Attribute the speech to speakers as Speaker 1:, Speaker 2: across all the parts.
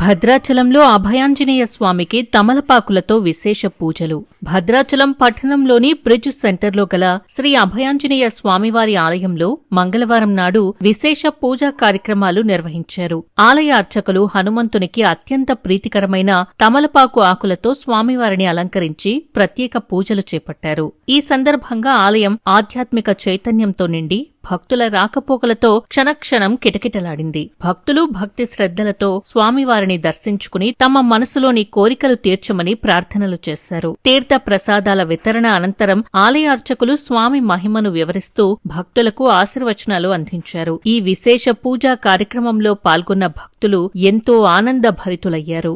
Speaker 1: భద్రాచలంలో అభయాంజనేయ స్వామికి తమలపాకులతో విశేష పూజలు. భద్రాచలం పట్టణంలోని బ్రిడ్జ్ సెంటర్లో గల శ్రీ అభయాంజనేయ స్వామివారి ఆలయంలో మంగళవారం నాడు విశేష పూజా కార్యక్రమాలు నిర్వహించారు. ఆలయ అర్చకులు హనుమంతునికి అత్యంత ప్రీతికరమైన తమలపాకు ఆకులతో స్వామివారిని అలంకరించి ప్రత్యేక పూజలు చేపట్టారు. ఈ సందర్భంగా ఆలయం ఆధ్యాత్మిక చైతన్యంతో నిండి భక్తుల రాకపోకలతో క్షణక్షణం కిటకిటలాడింది. భక్తులు భక్తి శ్రద్ధలతో స్వామివారిని దర్శించుకుని తమ మనసులోని కోరికలు తీర్చమని ప్రార్థనలు చేశారు. తీర్థ ప్రసాదాల వితరణ అనంతరం ఆలయార్చకులు స్వామి మహిమను వివరిస్తూ భక్తులకు ఆశీర్వచనాలు అందించారు. ఈ విశేష పూజా కార్యక్రమంలో పాల్గొన్న భక్తులు ఎంతో ఆనందభరితులయ్యారు.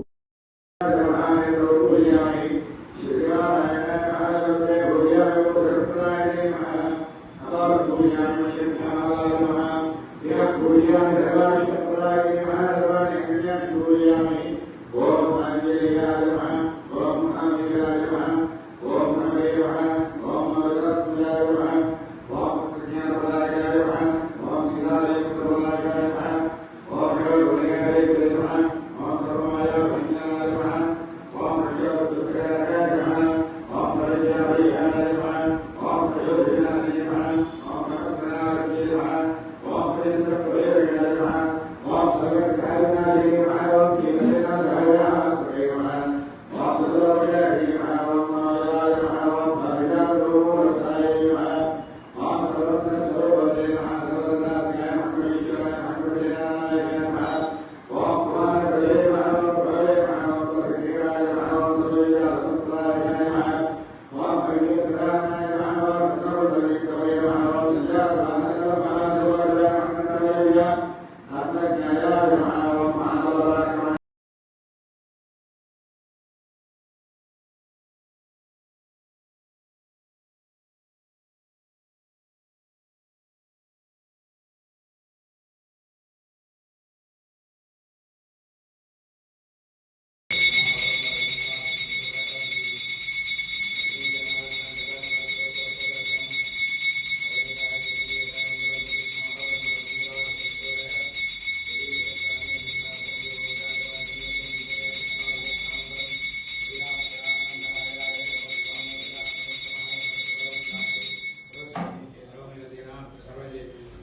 Speaker 1: بيان الواجب الطارئ مع الواجب Amen.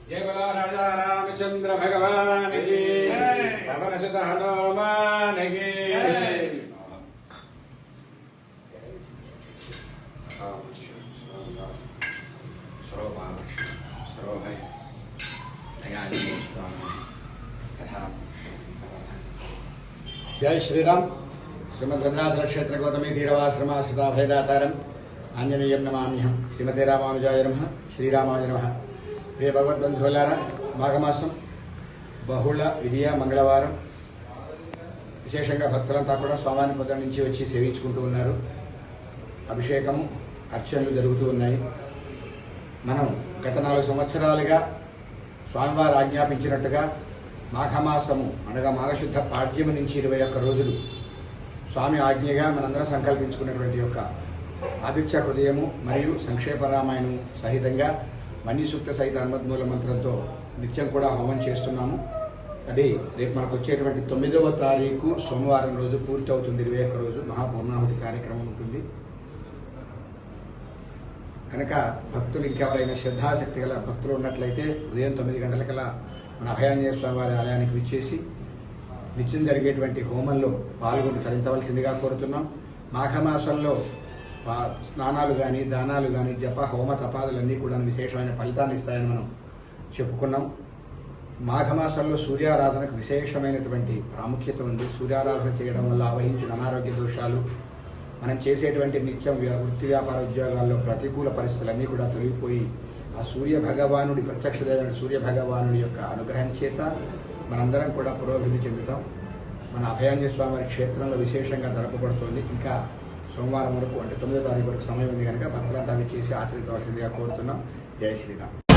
Speaker 2: जय श्रीराम राजा रामचंद्र भगवान की। हनुमान जय श्री राम क्षेत्र गौतमी धीरवाश्रम सुता भयदातारम आंजनेयम नमाम्यहम श्रीमते रामानुजाय नम। श्रीरामाय नम। ప్రియ భగవద్బంధువులారా మాఘమాసం బహుళ విధియ మంగళవారం. విశేషంగా భక్తులంతా కూడా స్వామిని పొద్దు నుంచి వచ్చి సేవించుకుంటూ ఉన్నారు. అభిషేకము అర్చనలు జరుగుతూ ఉన్నాయి. మనం గత నాలుగు సంవత్సరాలుగా స్వామివారు ఆజ్ఞాపించినట్టుగా మాఘమాసము అనగా మాఘశుద్ధ పాడ్యము నుంచి ఇరవై ఒక్క రోజులు స్వామి ఆజ్ఞగా మనందరం సంకల్పించుకున్నటువంటి యొక్క ఆదిత్య హృదయము మరియు సంక్షేప రామాయణము సహితంగా మణిసూక్త సహిత హనుమద్మూల మంత్రంతో నిత్యం కూడా హోమం చేస్తున్నాము. అది రేపు మనకు వచ్చేటువంటి తొమ్మిదవ తారీఖు సోమవారం రోజు పూర్తి అవుతుంది ఇరవై ఒక్క రోజు మహాపూర్ణాహుతి కార్యక్రమం ఉంటుంది. కనుక భక్తులు ఇంకెవరైనా శ్రద్ధాశక్తి గల భక్తులు ఉన్నట్లయితే ఉదయం తొమ్మిది గంటలకల్లా మన అభయాంజనేయ స్వామి వారి ఆలయానికి విచ్చేసి నిత్యం జరిగేటువంటి హోమంలో పాల్గొని తరించవలసిందిగా కోరుతున్నాం. మాఘమాసంలో స్నానాలు కానీ దానాలు కానీ జప హోమ తపాదులన్నీ కూడా విశేషమైన ఫలితాన్ని ఇస్తాయని మనం చెప్పుకున్నాం. మాఘమాసంలో సూర్యారాధనకు విశేషమైనటువంటి ప్రాముఖ్యత ఉంది. సూర్యారాధన చేయడం వల్ల ఆవహించిన అనారోగ్య దోషాలు మనం చేసేటువంటి నిత్యం వృత్తి వ్యాపార ఉద్యోగాల్లో ప్రతికూల పరిస్థితులన్నీ కూడా తొలగిపోయి ఆ సూర్య భగవానుడి ప్రత్యక్ష సూర్య భగవానుడి యొక్క అనుగ్రహం చేత మనందరం కూడా పురోభివృద్ధి చెందుతాం. మన అభయాంజస్వామి క్షేత్రంలో విశేషంగా జరపబడుతోంది. ఇంకా సోమవారం వరకు అంటే తొమ్మిదో తారీఖు వరకు సమయం ఉంది కనుక భక్తులంతా అవి చేసి ఆచరించవలసిందిగా కోరుతున్నాం. జై శ్రీరామ్.